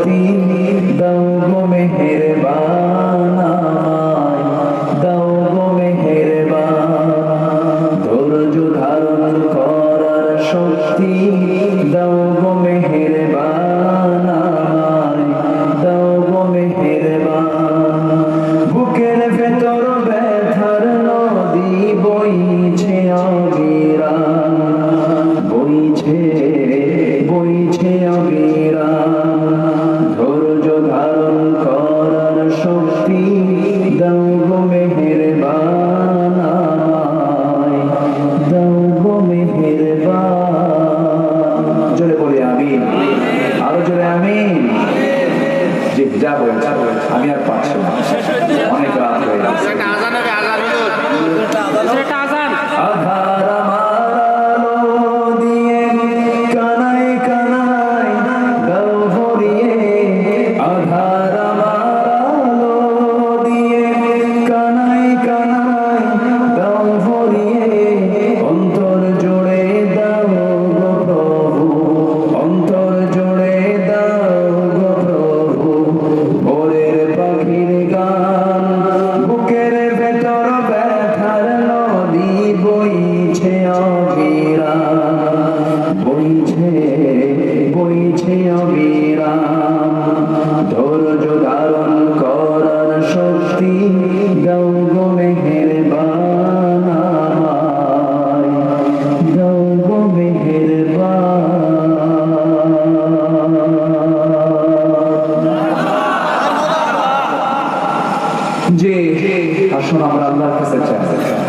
রতি দাও গো মেহেরবানা দাও গো মেহেরবান। ধৈর্য ধারণ করার শক্তি শান্তি দাও গো মেহেরবান। আমায় দাও গো মেহেরবান জোরে বলি আমিন। আরও জোরে আমিন। জি, যা বলছি আমি আর পারছি না। বইছে অবিরা, বইছে বইছে অবিরা। ধৈর্য ধারণ করার শক্তি দাও গো মেহের দাও গো মেহের যে আসুন আমরা আল্লাহর কাছে চাই।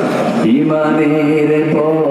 ইমানের পর